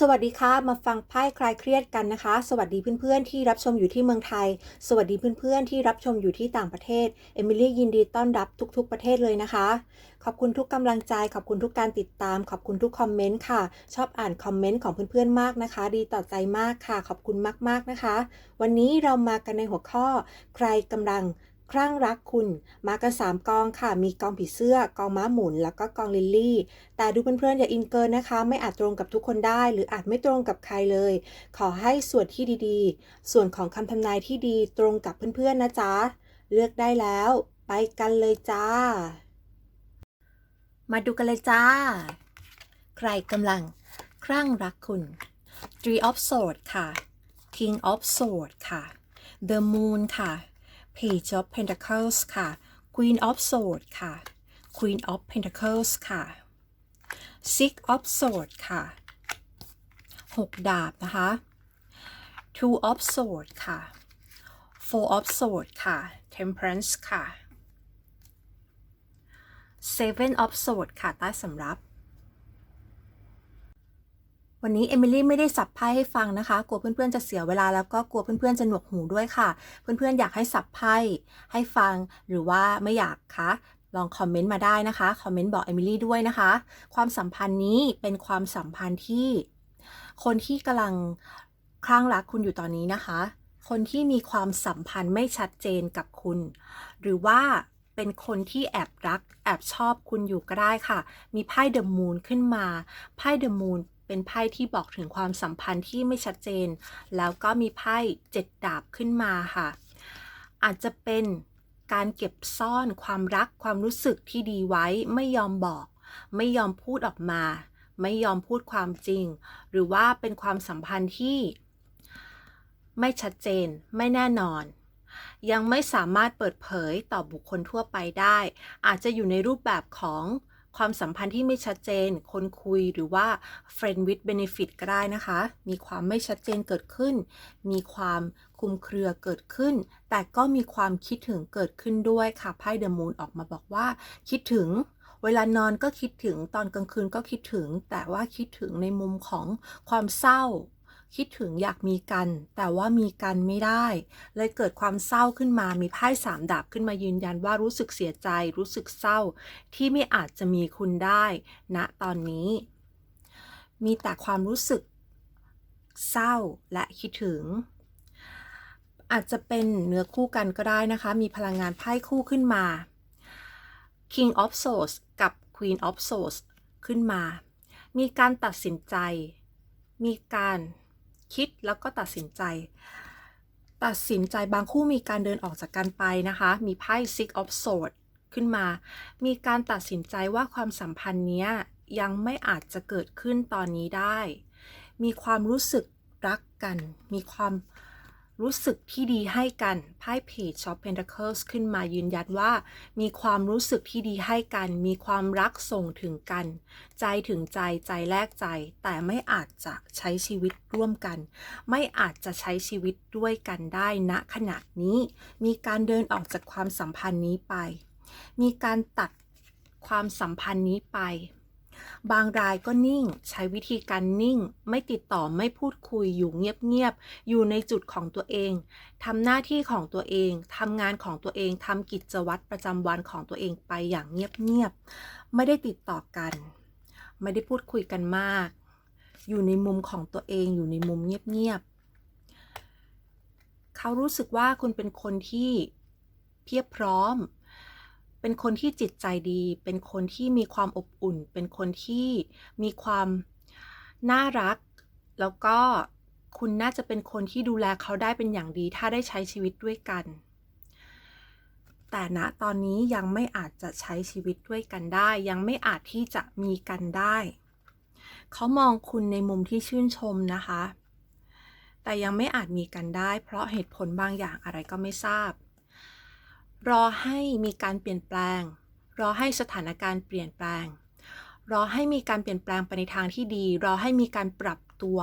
สวัสดีค่ะ มาฟังไพ่คลายเครียดกันนะคะ สวัสดีเพื่อนๆที่รับชมอยู่ที่เมืองไทย สวัสดีเพื่อนๆที่รับชมอยู่ที่ต่างประเทศ เอมิลี่ยินดีต้อนรับทุก ๆ ประเทศเลยนะคะ ขอบคุณทุกกำลังใจ ขอบคุณทุกการติดตาม ขอบคุณทุกคอมเมนต์ค่ะ ชอบอ่านคอมเมนต์ของเพื่อนๆมากนะคะ ดีต่อใจมากค่ะ ขอบคุณมากๆนะคะ วันนี้เรามากันในหัวข้อ ใครกำลัง คลั่งรักคุณมากันสามกองค่ะ มีกองผีเสื้อกองม้าหมุน แล้วก็กองลิลลี่ แต่ดูเพื่อนๆอย่าอินเกินนะคะ ไม่อาจตรงกับทุกคนได้ หรืออาจไม่ตรงกับใครเลย ขอให้ส่วนที่ดีๆ ส่วนของคำทำนายที่ดีตรงกับเพื่อนๆนะจ๊ะ เลือกได้แล้ว ไปกันเลยจ้า มาดูกันเลยจ้า ใครกำลังคลั่งรักคุณ Three of Swords ค่ะ King of Swords ค่ะ The Moon ค่ะ Page of Pentacles ค่ะ Queen of Swords ค่ะ Queen of Pentacles ค่ะ Six of Swords ค่ะหกดาบนะคะ Two of Swords ค่ะ Four of Swords ค่ะ Temperance ค่ะ Seven of Swords ค่ะ ใต้สำรับ วันนี้เอมิลี่ไม่ได้สับไพ่ให้ฟังนะคะ กลัวเพื่อนๆจะเสียเวลาแล้วก็กลัวเพื่อนๆจะหนวกหูด้วยค่ะ เพื่อนๆอยากให้สับไพ่ให้ฟังหรือว่าไม่อยากคะลองคอมเมนต์มาได้นะคะ คอมเมนต์บอกเอมิลี่ด้วยนะคะ ความสัมพันธ์นี้เป็นความสัมพันธ์ที่คนที่กำลังคลั่งรักคุณอยู่ตอนนี้นะคะ คนที่มีความสัมพันธ์ไม่ชัดเจนกับคุณ หรือว่าเป็นคนที่แอบรัก แอบชอบคุณอยู่ก็ได้ค่ะ มีไพ่เดอะมูนขึ้นมา ไพ่เดอะมูน เป็นไพ่ที่บอกถึงความสัมพันธ์ที่ไม่ชัดเจน แล้วก็มีไพ่เจ็ดดาบขึ้นมาค่ะ อาจจะเป็นการเก็บซ่อนความรักความรู้สึกที่ดีไว้ไม่ยอมบอก ไม่ยอมพูดออกมา ไม่ยอมพูดความจริง หรือว่าเป็นความสัมพันธ์ที่ ไม่ชัดเจน ไม่แน่นอน ยังไม่สามารถเปิดเผยต่อบุคคลทั่วไปได้ อาจจะอยู่ในรูปแบบของ ความสัมพันธ์ที่ไม่ชัดเจน คนคุยหรือว่า friend with benefit ก็ได้นะคะ มีความไม่ชัดเจนเกิดขึ้น มีความคุมเครือเกิดขึ้น แต่ก็มีความคิดถึงเกิดขึ้นด้วยค่ะ ไพ่เดอะมูนออกมาบอกว่า คิดถึงเวลานอนก็คิดถึงตอนกลางคืนก็คิดถึง แต่ว่าคิดถึงในมุมของความเศร้า คิดถึงอยากมีกัน แต่ว่ามีกันไม่ได้ เลยเกิดความเศร้าขึ้นมามีไพ่สามดาบขึ้นมายืนยันว่ารู้สึกเสียใจ รู้สึกเศร้า ที่ไม่อาจจะมีคุณได้ณนะตอนนี้ มีแต่ความรู้สึกเศร้าและคิดถึง อาจจะเป็นเนื้อคู่กันก็ได้นะคะ มีพลังงานไพ่คู่ขึ้นมา King of Swords กับ Queen of Swords ขึ้นมา มีการตัดสินใจ มีการ คิดแล้วก็ตัดสินใจ ตัดสินใจบางคู่มีการเดินออกจากกันไปนะคะ มีไพ่ Six of Swords ขึ้นมา มีการตัดสินใจว่าความสัมพันธ์เนี้ยยังไม่อาจจะเกิดขึ้นตอนนี้ได้ มีความรู้สึกรักกัน มีความ รู้สึกที่ดีให้กันไพ่ Page of Pentacles ขึ้นมายืนยันว่า มีความรู้สึกที่ดีให้กัน มีความรักส่งถึงกัน ใจถึงใจใจแลกใจ แต่ไม่อาจจะใช้ชีวิตร่วมกัน ไม่อาจจะใช้ชีวิตด้วยกันได้ณขณะนี้ มีการเดินออกจากความสัมพันธ์นี้ไป มีการตัดความสัมพันธ์นี้ไป บางรายก็นิ่ง ใช้วิธีการนิ่ง ไม่ติดต่อไม่พูดคุยอยู่เงียบๆอยู่ในจุดของตัวเองทำหน้าที่ของตัวเองทำงานของตัวเองทำกิจวัตรประจำวันของตัวเองไปอย่างเงียบๆไม่ได้ติดต่อกัน ไม่ได้พูดคุยกันมาก อยู่ในมุมของตัวเองอยู่ในมุมเงียบๆเขารู้สึกว่าคุณเป็นคนที่เพียบพร้อม เป็นคนที่จิตใจดี เป็นคนที่มีความอบอุ่น เป็นคนที่มีความน่ารัก แล้วก็คุณน่าจะเป็นคนที่ดูแลเขาได้เป็นอย่างดี ถ้าได้ใช้ชีวิตด้วยกัน แต่ณตอนนี้ยังไม่อาจจะใช้ชีวิตด้วยกันได้ ยังไม่อาจที่จะมีกันได้ เขามองคุณในมุมที่ชื่นชมนะคะ แต่ยังไม่อาจมีกันได้ เพราะเหตุผลบางอย่างอะไรก็ไม่ทราบ รอให้มีการเปลี่ยนแปลง รอให้สถานการณ์เปลี่ยนแปลง รอให้มีการเปลี่ยนแปลงไปในทางที่ดี รอให้มีการปรับตัว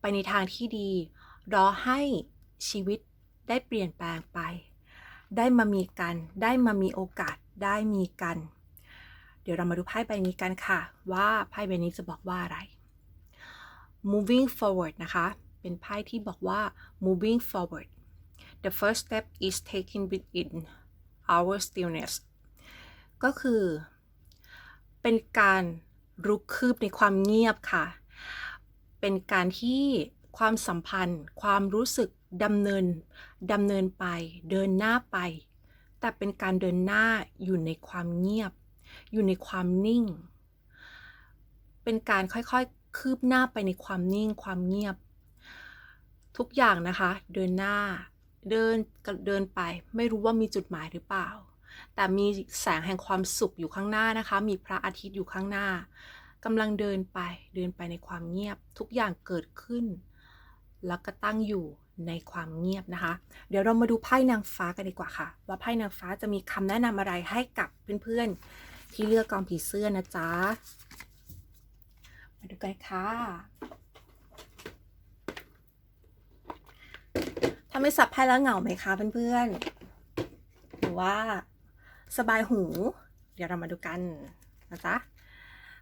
ไปในทางที่ดี รอให้ชีวิตได้เปลี่ยนแปลงไป ได้มามีกัน ได้มามีโอกาส ได้มีกัน เดี๋ยวเรามาดูไพ่ใบนี้กันค่ะ ว่าไพ่ใบนี้จะบอกว่าอะไร moving forward นะคะ เป็นไพ่ที่บอกว่า moving forward the first step is taken within our stillness ก็คือ เป็นการรุกคืบในความเงียบค่ะ เป็นการที่ความสัมพันธ์ ความรู้สึกดำเนินดำเนินไป เดินหน้าไป แต่เป็นการเดินหน้าอยู่ในความเงียบ อยู่ในความนิ่ง เป็นการค่อยๆ คืบหน้าไปในความนิ่งความเงียบ ทุกอย่างนะคะ เดินหน้า เดินเดินไป ไม่รู้ว่ามีจุดหมายหรือเปล่า แต่มีแสงแห่งความสุขอยู่ข้างหน้านะคะ มีพระอาทิตย์อยู่ข้างหน้ากำลังเดินไปเดินไปในความเงียบ ทุกอย่างเกิดขึ้น แล้วก็ตั้งอยู่ในความเงียบนะคะ เดี๋ยวเรามาดูไพ่นางฟ้ากันดีกว่าค่ะ ว่าไพ่นางฟ้าจะมีคำแนะนำอะไรให้กับเพื่อนๆที่เลือกกองผีเสื้อนะจ๊ะมาดูกันค่ะ ถ้าไม่สับไพ่แล้วเหงาไหมคะเพื่อนๆ หรือว่าสบายหู เดี๋ยวเรามาดูกันนะจ๊ะ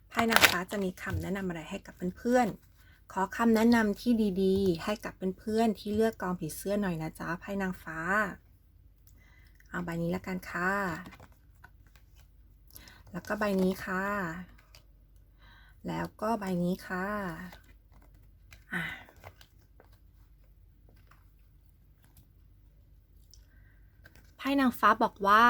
ไพ่นางฟ้าจะมีคำแนะนำอะไรให้กับเพื่อนๆ ขอคำแนะนำที่ดีๆ ให้กับเพื่อนๆ ที่เลือกกองผีเสื้อหน่อยนะจ๊ะไพ่นางฟ้า เอาใบนี้ละกันค่ะ แล้วก็ใบนี้ค่ะ แล้วก็ใบนี้ค่ะ อะ พ่นางฟ้าบอกว่า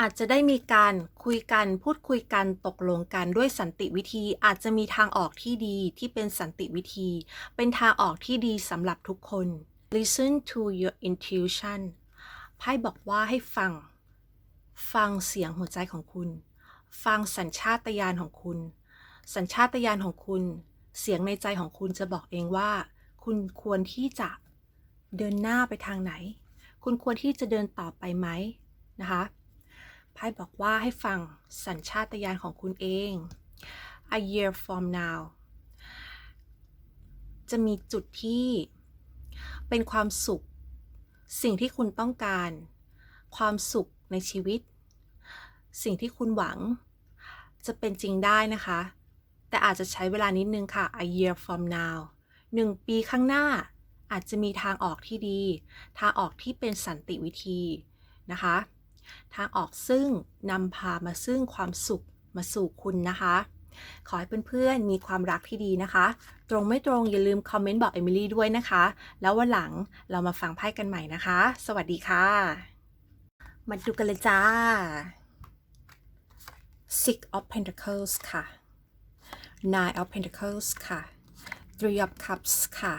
อาจจะได้มีการคุยกันพูดคุยกันตกลงกันด้วยสันติวิธี อาจจะมีทางออกที่ดีที่เป็นสันติวิธี เป็นทางออกที่ดีสำหรับทุกคน listen to your intuition ไพ่บอกว่าให้ฟัง ฟังเสียงหัวใจของคุณ ฟังสัญชาตญาณของคุณ สัญชาตญาณของคุณ เสียงในใจของคุณจะบอกเองว่า คุณควรที่จะ เดินหน้าไปทางไหน คุณควรที่จะเดินต่อไปไหมนะคะไพ่บอกว่าให้ฟังสัญชาตญาณของคุณเอง a year from now จะมีจุดที่เป็นความสุข สิ่งที่คุณต้องการ ความสุขในชีวิต สิ่งที่คุณหวัง จะเป็นจริงได้นะคะ แต่อาจจะใช้เวลานิดนึงค่ะ a year from now หนึ่งปีข้างหน้า อาจจะมีทางออกที่ดี ทางออกที่เป็นสันติวิธีนะคะ ทางออกซึ่งนำพามาซึ่งความสุขมาสู่คุณนะคะ ขอให้เพื่อนๆมีความรักที่ดีนะคะ ตรงไม่ตรงอย่าลืมคอมเมนต์บอกเอมิลี่ด้วยนะคะ แล้ววันหลังเรามาฟังไพ่กันใหม่นะคะ สวัสดีค่ะ มาดูกันเลยจ้า Six of Pentacles ค่ะ Nine of Pentacles ค่ะ Three of Cups ค่ะ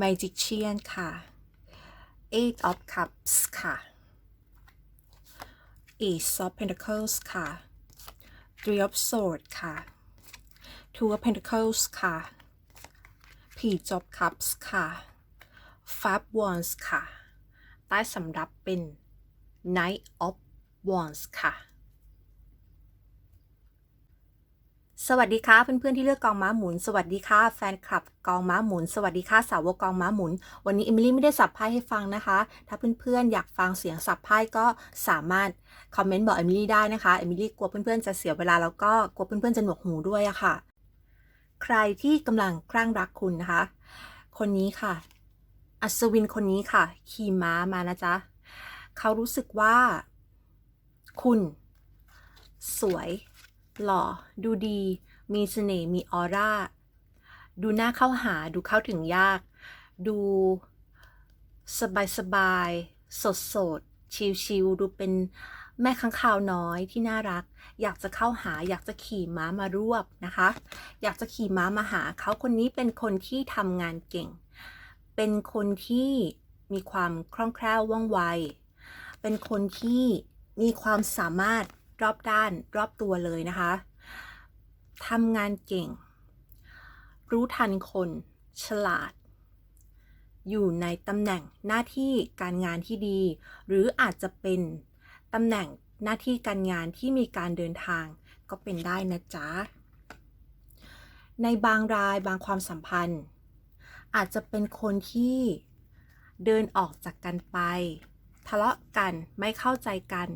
Magician ค่ะ Eight of Cups ค่ะ Ace of Pentacles ค่ะ Three of Swords ค่ะ Two of Pentacles ค่ะ Page of Cups ค่ะ Five Wands ค่ะ ใต้สำรับเป็น Knight of Wands ค่ะ สวัสดีค่ะเพื่อนๆที่เลือกกองม้าหมุน สวัสดีค่ะแฟนคลับกองม้าหมุน สวัสดีค่ะสาวกกองม้าหมุน วันนี้เอมิลี่ไม่ได้สับไพ่ให้ฟังนะคะ ถ้าเพื่อนๆอยากฟังเสียงสับไพ่ก็สามารถคอมเมนต์บอกเอมิลี่ได้นะคะเอมิลี่กลัวเพื่อนๆจะเสียเวลาแล้วก็กลัวเพื่อนๆจะหนวกหูด้วยอะค่ะ ใครที่กำลังคลั่งรักคุณนะคะ คนนี้ค่ะ อัศวินคนนี้ค่ะ ขี่ม้ามานะจ๊ะเขารู้สึกว่า คุณ สวย หล่อ ดูดี มีเสน่ห์ มีออร่า ดูน่าเข้าหา ดูเข้าถึงยาก ดูสบายสบาย สดสด ชิลชิลๆดูเป็นแม่ค้างคาวน้อยที่น่ารัก อยากจะเข้าหา อยากจะขี่ม้ามารวบนะคะ อยากจะขี่ม้ามาหาเขาคนนี้เป็นคนที่ทำงานเก่ง เป็นคนที่มีความคล่องแคล่วว่องไว เป็นคนที่มีความสามารถ รอบด้านรอบตัวเลยนะคะทำงานเก่ง รู้ทันคน ฉลาด อยู่ในตำแหน่งหน้าที่การงานที่ดี หรืออาจจะเป็นตำแหน่งหน้าที่การงานที่มีการเดินทางก็เป็นได้นะจ๊ะ ในบางรายบางความสัมพันธ์ อาจจะเป็นคนที่เดินออกจากกันไป ทะเลาะกันไม่เข้าใจกัน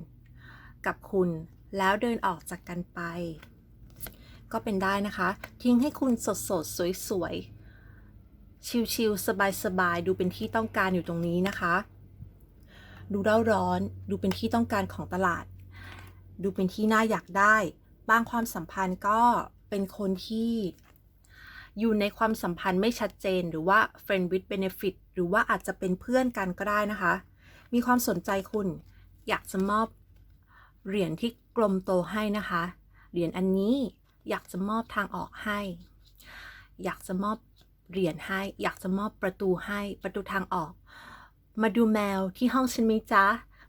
กับคุณ แล้วเดินออกจากกันไป ก็เป็นได้นะคะ ทิ้งให้คุณสดสดสวยสวยๆชิลๆสบายๆ ดูเป็นที่ต้องการอยู่ตรงนี้นะคะ ดูเร่าร้อน ดูเป็นที่ต้องการของตลาด ดูเป็นที่น่าอยากได้ บางความสัมพันธ์ก็เป็นคนที่อยู่ในความสัมพันธ์ไม่ชัดเจนหรือว่า friend with benefit หรือว่าอาจจะเป็นเพื่อนกันก็ได้นะคะ มีความสนใจคุณอยากจะมอบเหรียญที่ กลมโตให้นะคะ เหรียญอันนี้อยากจะมอบทางออกให้ อยากจะมอบเหรียญให้ อยากจะมอบประตูให้ประตูทางออก มาดูแมวที่ห้องฉันมีจ้า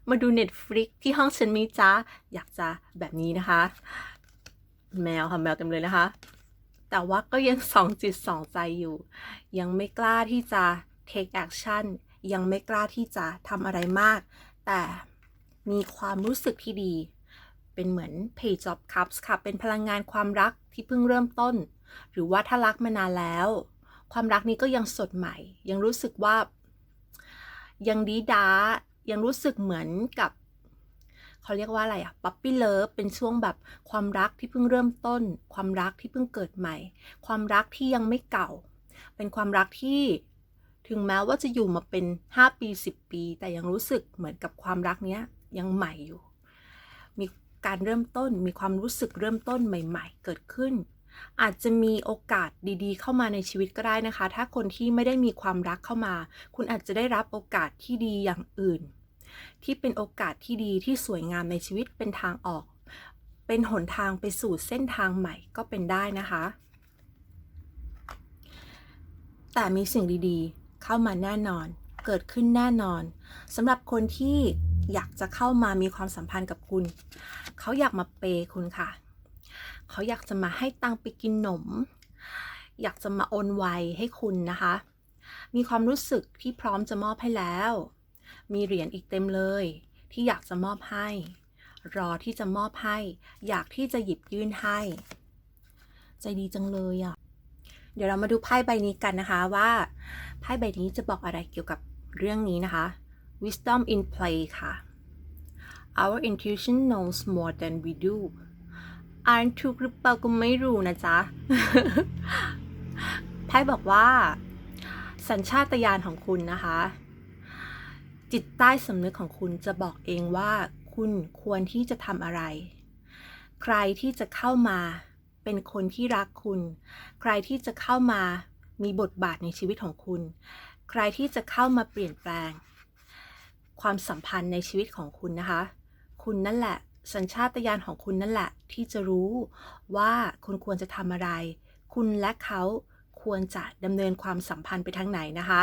มาดู Netflix ที่ห้องฉันมีจ้าอยากจะแบบนี้นะคะ แมวค่ะแมวเต็มเลยนะคะ แต่ว่าก็ยังสองจิตสองใจอยู่ ยังไม่กล้าที่จะ take action ยังไม่กล้าที่จะทำอะไรมาก แต่มีความรู้สึกที่ดี เป็นเหมือน page of cups ค่ะ เป็นพลังงานความรักที่เพิ่งเริ่มต้น หรือว่าถ้ารักมานานแล้ว ความรักนี้ก็ยังสดใหม่ ยังรู้สึกว่า ยังดีด้ายังรู้สึกเหมือนกับเขาเรียกว่าอะไรอะป๊ p ปปี้เลิฟเป็นช่วงแบบความรักที่เพิ่งเริ่มต้น ความรักที่เพิ่งเกิดใหม่ ความรักที่ยังไม่เก่า เป็นความรักที่ถึงแม้ว่าจะอยู่มาเป็น 5 ปี 10 ปี แต่ยังรู้สึกเหมือนกับความรักเนี้ยยังใหม่อยู่ มี การเริ่มต้น มีความรู้สึกเริ่มต้นใหม่ ๆ เกิดขึ้น อาจจะมีโอกาสดีๆ เข้ามาในชีวิตก็ได้นะคะ ถ้าคนที่ไม่ได้มีความรักเข้ามา คุณอาจจะได้รับโอกาสที่ดีอย่างอื่น ที่เป็นโอกาสที่ดีที่สวยงามในชีวิตเป็นทางออก เป็นหนทางไปสู่เส้นทางใหม่ก็เป็นได้นะคะ แต่มีสิ่งดีๆ เข้ามาแน่นอนเกิดขึ้นแน่นอนสำหรับคนที่ อยากจะเข้ามามีความสัมพันธ์กับคุณ เขาอยากมาเปย์คุณค่ะ เขาอยากจะมาให้ตังไปกินหนม อยากจะมาโอนไวให้คุณนะคะ มีความรู้สึกที่พร้อมจะมอบให้แล้ว มีเหรียญอีกเต็มเลย ที่อยากจะมอบให้ รอที่จะมอบให้ อยากที่จะหยิบยื่นให้ ใจดีจังเลยอะ่ะ เดี๋ยวเรามาดูไพ่ใบนี้กันนะคะว่าไพ่ใบนี้จะบอกอะไรเกี่ยวกับเรื่องนี้นะคะ Wisdom in play ค่ะ Our intuition knows more than we do อ่านถูกหรือเปล่าก็ไม่รู้นะจ๊ะไพ่บอกว่า สัญชาตญาณของคุณนะคะ จิตใต้สำนึกของคุณจะบอกเองว่าคุณควรที่จะทำอะไร ใครที่จะเข้ามาเป็นคนที่รักคุณ ใครที่จะเข้ามามีบทบาทในชีวิตของคุณ ใครที่จะเข้ามาเปลี่ยนแปลง ความสัมพันธ์ในชีวิตของคุณนะคะ คุณนั่นแหละ สัญชาตญาณของคุณนั่นแหละ ที่จะรู้ว่าคุณควรจะทำอะไร คุณและเขาควรจะดำเนินความสัมพันธ์ไปทางไหนนะคะ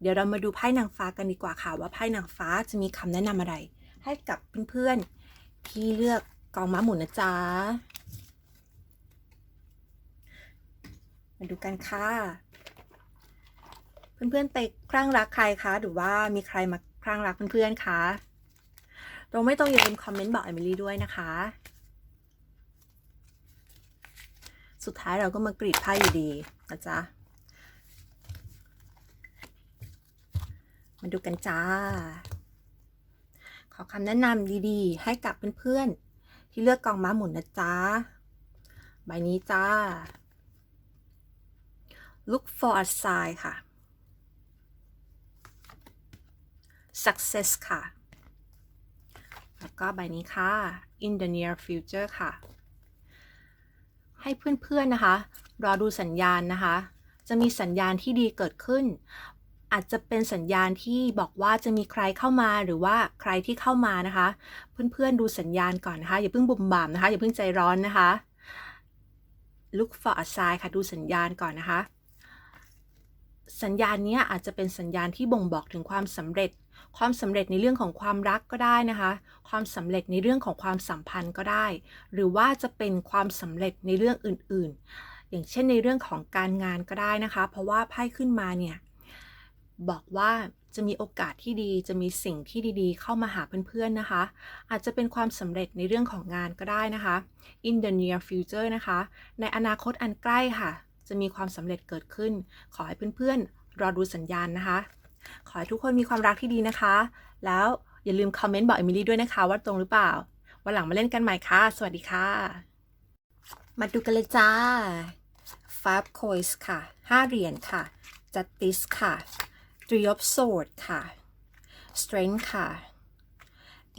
เดี๋ยวเรามาดูไพ่นางฟ้ากันดีกว่าค่ะว่าไพ่นางฟ้าจะมีคำแนะนำอะไร ให้กับเพื่อนๆที่เลือกกองม้าหมุนนะจ๊ะมาดูกันค่ะ เพื่อนๆไปคลั่งรักใครคะ หรือว่ามีใครมา คลั่งรักเพื่อนๆคะตรงไม่ตรงอย่าลืมคอมเมนต์บอกเอมิลี่ด้วยนะคะ สุดท้ายเราก็มากรีดไพ่อยู่ดีนะจ๊ะ มาดูกันจ้า ขอคำแนะนำดีๆ ให้กับเพื่อนๆ ที่เลือกกองม้าหมุนนะจ๊ะ ใบนี้จ้า look for a sign ค่ะ success ค่ะ แล้วก็ใบนี้ค่ะ in the near future ค่ะ ให้เพื่อนๆนะคะ รอดูสัญญาณนะคะ จะมีสัญญาณที่ดีเกิดขึ้น อาจจะเป็นสัญญาณที่บอกว่าจะมีใครเข้ามาหรือว่าใครที่เข้ามานะคะ เพื่อนๆดูสัญญาณก่อนนะคะ อย่าเพิ่งบุ่มบ่ามนะคะ อย่าเพิ่งใจร้อนนะคะ look for a sign ค่ะ ดูสัญญาณก่อนนะคะ สัญญาณนี้อาจจะเป็นสัญญาณที่บ่งบอกถึงความสำเร็จ ความสำเร็จในเรื่องของความรักก็ได้นะคะ ความสำเร็จในเรื่องของความสัมพันธ์ก็ได้ หรือว่าจะเป็นความสำเร็จในเรื่องอื่นๆ อย่างเช่นในเรื่องของการงานก็ได้นะคะ เพราะว่าไพ่ขึ้นมาเนี่ยบอกว่าจะมีโอกาสที่ดีจะมีสิ่งที่ดีๆ เข้ามาหาเพื่อนๆนะคะ อาจจะเป็นความสำเร็จในเรื่องของงานก็ได้นะคะ in the near future นะคะ ในอนาคตอันใกล้ค่ะ จะมีความสำเร็จเกิดขึ้น ขอให้เพื่อนๆ รอดูสัญญาณนะคะ ขอให้ทุกคนมีความรักที่ดีนะคะ แล้วอย่าลืมคอมเมนต์บอกเอมิลี่ด้วยนะคะ ว่าตรงหรือเปล่า วันหลังมาเล่นกันใหม่ค่ะ สวัสดีค่ะ มาดูกันเลยจ้า five coins ค่ะ5เหรียญค่ะ justice ค่ะ three of swords ค่ะ strength ค่ะ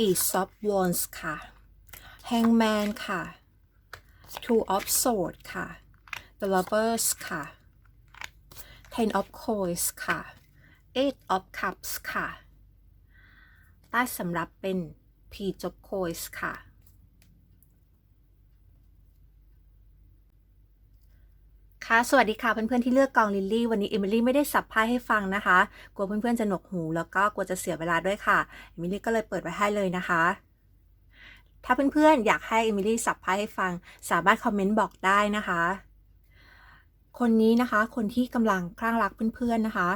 ace of wands ค่ะ hangman ค่ะ two of swords ค่ะ the lovers ค่ะ ten of coins ค่ะ eight of cups ค่ะ ใต้สำหรับเป็น page of coins ค่ะ ค่ะ สวัสดีค่ะเพื่อนๆที่เลือกกองลิลลี่วันนี้เอมิลี่ไม่ได้สับไพ่ให้ฟังนะคะ กลัวเพื่อนๆจะหนวกหูแล้วก็กลัวจะเสียเวลาด้วยค่ะ เอมิลี่ก็เลยเปิดไว้ให้เลยนะคะถ้าเพื่อนๆ อยากให้เอมิลี่สับไพ่ให้ฟัง สามารถคอมเมนต์บอกได้นะคะ คนนี้นะคะ คนที่กำลังคลั่งรักเพื่อนๆนะคะ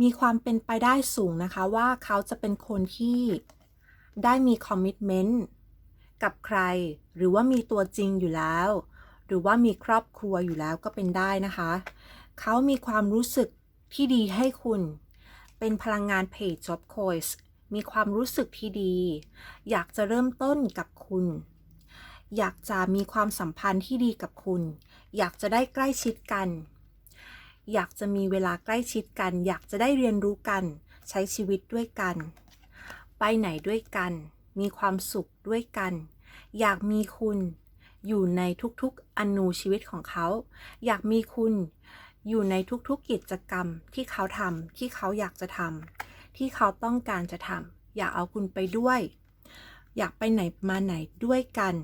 มีความเป็นไปได้สูงนะคะว่าเขาจะเป็นคนที่ได้มีคอมมิชเมนต์กับใคร หรือว่ามีตัวจริงอยู่แล้ว หรือว่ามีครอบครัวอยู่แล้วก็เป็นได้นะคะ เขามีความรู้สึกที่ดีให้คุณ เป็นพลังงาน Page of Coins มีความรู้สึกที่ดี อยากจะเริ่มต้นกับคุณ อยากจะมีความสัมพันธ์ที่ดีกับคุณ อยากจะได้ใกล้ชิดกัน อยากจะมีเวลาใกล้ชิดกัน อยากจะได้เรียนรู้กัน ใช้ชีวิตด้วยกัน ไปไหนด้วยกัน มีความสุขด้วยกัน อยากมีคุณอยู่ในทุกๆอนูชีวิตของเขา อยากมีคุณอยู่ในทุกๆกิจกรรมที่เขาทำที่เขาอยากจะทำที่เขาต้องการจะทำอยากเอาคุณไปด้วย อยากไปไหนมาไหนด้วยกัน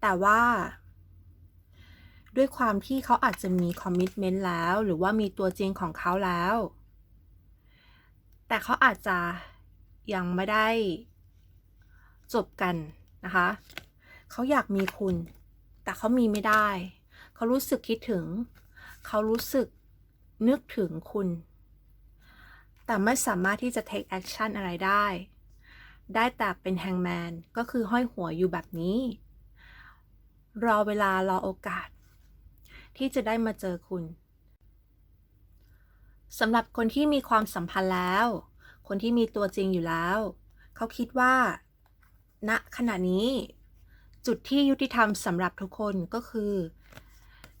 แต่ว่า ด้วยความที่เขาอาจจะมีคอมมิชเมนต์แล้ว หรือว่ามีตัวจริงของเขาแล้ว แต่เขาอาจจะยังไม่ได้จบกันนะคะ เขาอยากมีคุณ แต่เขามีไม่ได้ เขารู้สึกคิดถึง เขารู้สึกนึกถึงคุณ แต่ไม่สามารถที่จะ take action อะไรได้ ได้แต่เป็นแฮงแมนก็คือห้อยหัวอยู่แบบนี้ รอเวลารอโอกาส ที่จะได้มาเจอคุณสำหรับคนที่มีความสัมพันธ์แล้ว คนที่มีตัวจริงอยู่แล้ว เขาคิดว่าณขณะนี้ จุดที่ยุติธรรมสำหรับทุกคนก็คือ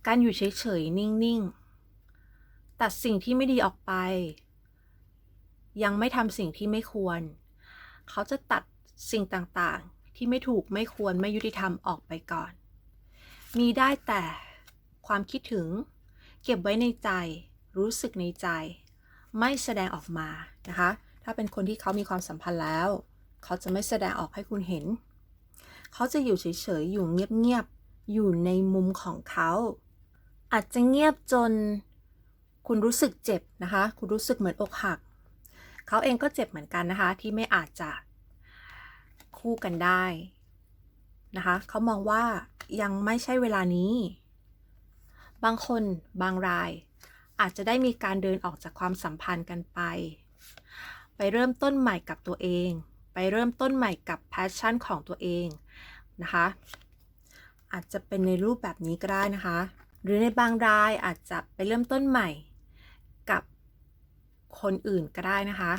การอยู่เฉยๆ นิ่งๆ ตัดสิ่งที่ไม่ดีออกไป ยังไม่ทำสิ่งที่ไม่ควร เขาจะตัดสิ่งต่างๆ ที่ไม่ถูกไม่ควรไม่ยุติธรรมออกไปก่อน มีได้แต่ ความคิดถึง เก็บไว้ในใจ รู้สึกในใจ ไม่แสดงออกมานะคะ ถ้าเป็นคนที่เขามีความสัมพันธ์แล้ว เขาจะไม่แสดงออกให้คุณเห็น เขาจะอยู่เฉยๆ อยู่เงียบๆ อยู่ในมุมของเขา อาจจะเงียบจน คุณรู้สึกเจ็บนะคะ คุณรู้สึกเหมือนอกหัก เขาเองก็เจ็บเหมือนกันนะคะ ที่ไม่อาจจะคู่กันได้นะคะ เขามองว่ายังไม่ใช่เวลานี้ บางคนบางราย อาจจะได้มีการเดินออกจากความสัมพันธ์กันไป ไปเริ่มต้นใหม่กับตัวเอง ไปเริ่มต้นใหม่กับแพชชั่นของตัวเองนะคะ อาจจะเป็นในรูปแบบนี้ก็ได้นะคะ หรือในบางรายอาจจะไปเริ่มต้นใหม่กับคนอื่นก็ได้นะคะ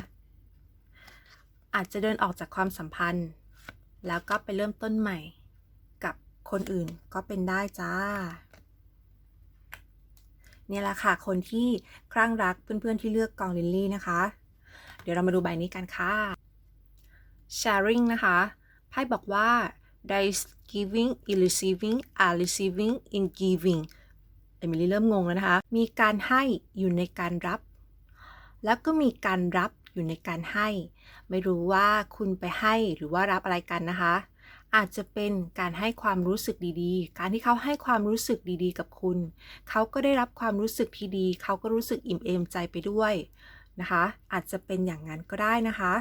อาจจะเดินออกจากความสัมพันธ์ แล้วก็ไปเริ่มต้นใหม่ กับคนอื่นก็เป็นได้จ้า เนี่ยแหละค่ะ คนที่คลั่งรักเพื่อนๆที่เลือกกองลิลลี่นะคะ เดี๋ยวเรามาดูใบนี้กันค่ะ sharing นะคะไพ่บอกว่า there is giving in receiving are receiving in giving เอมิลี่เริ่มงงแล้วนะคะ มีการให้อยู่ในการรับ แล้วก็มีการรับอยู่ในการให้ ไม่รู้ว่าคุณไปให้หรือว่ารับอะไรกันนะคะ อาจจะเป็นการให้ความรู้สึกดีๆ การที่เขาให้ความรู้สึกดีๆ กับคุณ เขาก็ได้รับความรู้สึกที่ดี เขาก็รู้สึกอิ่มเอมใจไปด้วยนะคะ อาจจะเป็นอย่างนั้นก็ได้นะคะ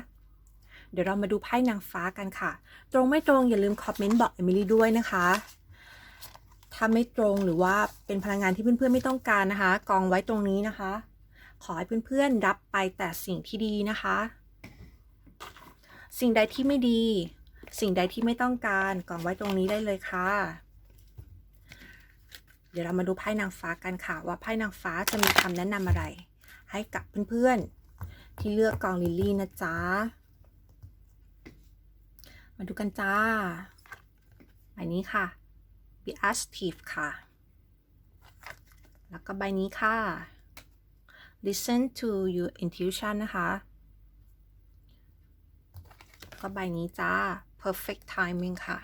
เดี๋ยวเรามาดูไพ่นางฟ้ากันค่ะ ตรงไม่ตรงอย่าลืมคอมเมนต์บอกเอมิลี่ด้วยนะคะถ้าไม่ตรงหรือว่าเป็นพลังงานที่เพื่อนๆไม่ต้องการนะคะ กองไว้ตรงนี้นะคะ ขอให้เพื่อนๆรับไปแต่สิ่งที่ดีนะคะ สิ่งใดที่ไม่ดี สิ่งใดที่ไม่ต้องการกองไว้ตรงนี้ได้เลยค่ะ เดี๋ยวเรามาดูไพ่นางฟ้ากันค่ะ ว่าไพ่นางฟ้าจะมีคำแนะนำอะไร ให้กับเพื่อนๆ ที่เลือกกองลิลลี่นะจ๊ะ มาดูกันจ้าใบนี้ค่ะ be active ค่ะ แล้วก็ใบนี้ค่ะ listen to your intuition นะคะแล้วก็ใบนี้จ้า perfect timing ค่ะ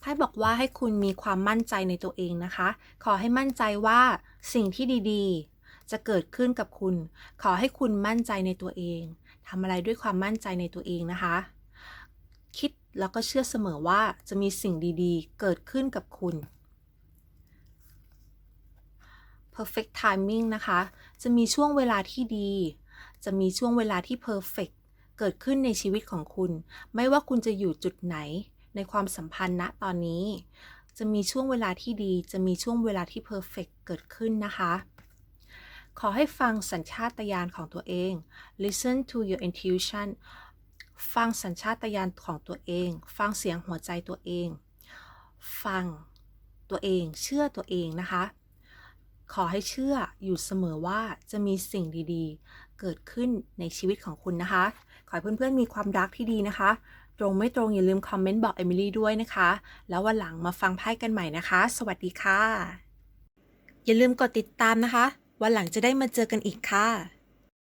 ไพ่บอกว่าให้คุณมีความมั่นใจในตัวเองนะคะ ขอให้มั่นใจว่าสิ่งที่ดีๆ จะเกิดขึ้นกับคุณ ขอให้คุณมั่นใจในตัวเองทำอะไรด้วยความมั่นใจในตัวเองนะคะ คิดแล้วก็เชื่อเสมอว่าจะมีสิ่งดีๆ เกิดขึ้นกับคุณ perfect timing นะคะ จะมีช่วงเวลาที่ดี จะมีช่วงเวลาที่ perfect เกิดขึ้นในชีวิตของคุณ ไม่ว่าคุณจะอยู่จุดไหนในความสัมพันธ์ณตอนนี้ จะมีช่วงเวลาที่ดี จะมีช่วงเวลาที่ perfect เกิดขึ้นนะคะ ขอให้ฟังสัญชาตญาณของตัวเอง listen to your intuition ฟังสัญชาตญาณของตัวเอง ฟังเสียงหัวใจตัวเอง ฟังตัวเอง เชื่อตัวเองนะคะ ขอให้เชื่ออยู่เสมอว่าจะมีสิ่งดีๆ เกิดขึ้นในชีวิตของคุณนะคะ ขอให้เพื่อนๆมีความรักที่ดีนะคะ ตรงไม่ตรงอย่าลืมคอมเมนต์บอกเอมิลี่ด้วยนะคะ แล้ววันหลังมาฟังไพ่กันใหม่นะคะ สวัสดีค่ะ อย่าลืมกดติดตามนะคะ วันหลังจะได้มาเจอกันอีกค่ะ